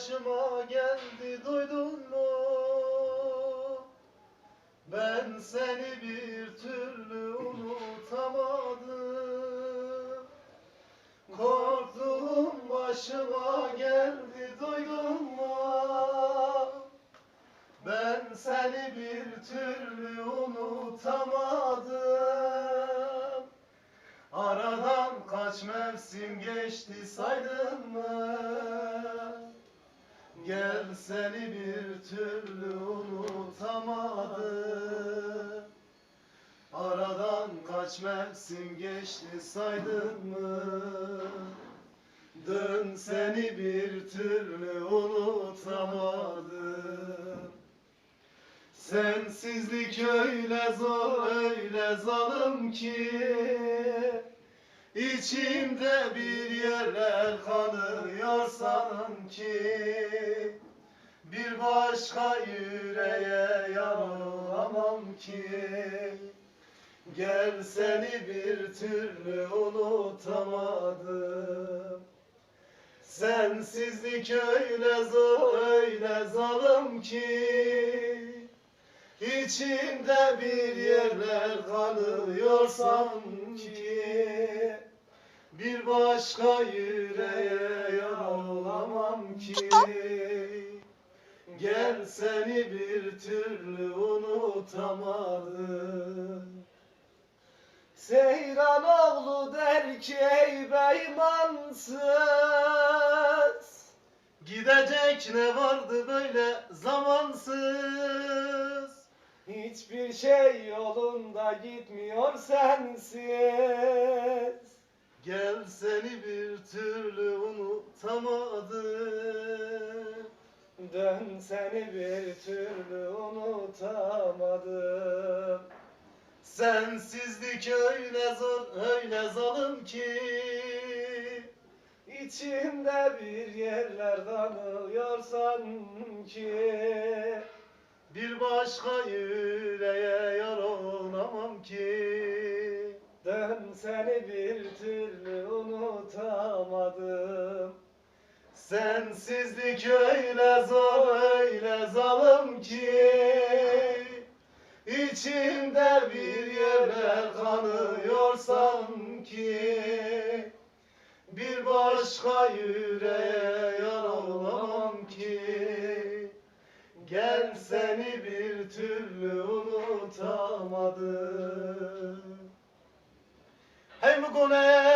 başıma geldi duydun mu? Ben seni bir türlü unutamadım Korktuğum başıma geldi duydun mu? Ben seni bir türlü unutamadım Aradan kaç mevsim geçti saydın mı? Gel seni bir türlü unutamadım Aradan kaç mevsim geçti saydın mı? Dön seni bir türlü unutamadım Sensizlik öyle zor öyle zalim ki İçimde bir yerler kanıyor sanki Bir başka yüreğe yanılamam ki. Gel seni bir türlü unutamadım. Sensizlik öyle zor öyle zalim ki İçimde bir yerler kanıyor sanki. Bir başka yüreğe ki Gel seni bir türlü unutamadım. Seyran oğlu der ki ey beymansız Gidecek ne vardı böyle zamansız? Hiçbir şey yolunda gitmiyor sensiz. Gel seni bir türlü unutamadım Dön seni bir türlü unutamadım. Sensizlik öyle zor öyle zalim ki İçimde bir yerler kanıyor sanki. Bir başka yüreğe yar olamam ki. Dön seni bir türlü Sensizlik öyle zor öyle zalim ki İçimde bir yerler kanıyor sanki Bir başka yüreğe yar olamam ki Gel seni bir türlü unutamadım. Hey mugone